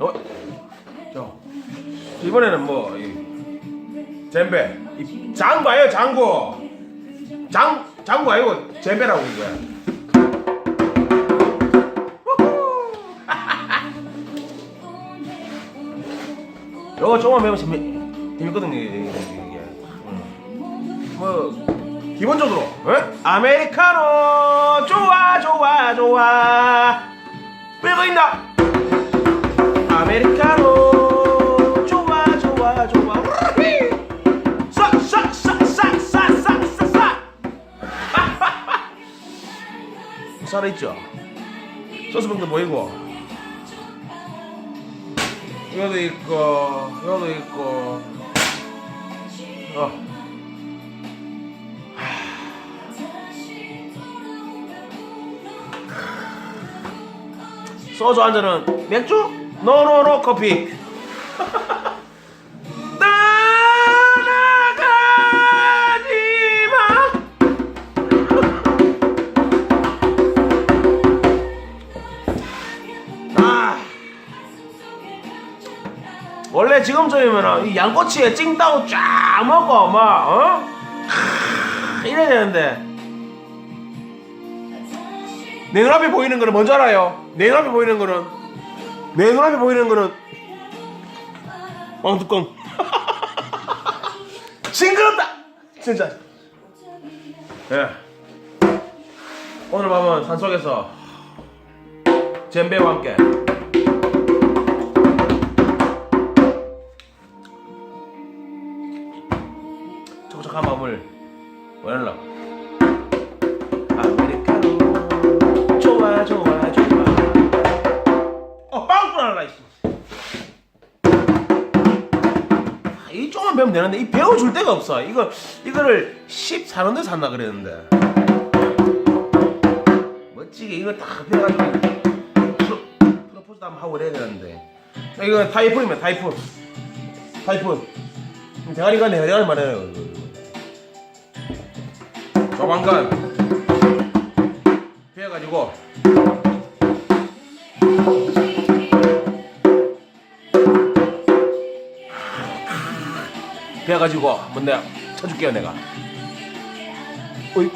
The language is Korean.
어? 저 이번에는 뭐 이, 잼배 이, 장구 아니에요 장구 장 장구 아니고 잼배라고 이거야 후후. 요거 조금만 배우면 재미 재밌거든요 이게, 이게. 음. 뭐 기본적으로 에? 아메리카노 좋아 좋아 좋아 끌고 있나 아메리카노. 좋아 좋아 좋아. 싹싹싹싹싹싹싹 살아있죠? 소스병도 보이고? 이거도 있고 이거도 있고. 어. 소주 한 잔은 맥주? 노노노 커피 떠나가지마. 아. 원래 지금쯤이면 이 양꼬치에 찡따고 쫙 먹고 막 어? 크, 이래야 되는데. 내 눈앞에 보이는 거는 뭔지 알아요? 내 눈앞에 보이는 거는 내 눈앞에 보이는 거는 왕뚜껑. 징그럽다! 진짜. 예. 오늘 밤은 산속에서 잼배와 함께. 촉촉한 밤을 보내려고 날라 이씨. 아, 이 조금만 배우면 되는데 이 배워줄 데가 없어. 이거 이거를 14년 대 샀나 그랬는데. 멋지게 이거 딱 배워가지고 프로, 프로포즈도 한번 하고 그래야 되는데. 이거 타이푼이면 타이푼. 타이푼. 대가리가 내 대가리 말해요. 조만간. 배워가지고 한번 내가 쳐줄게요 내가. 어이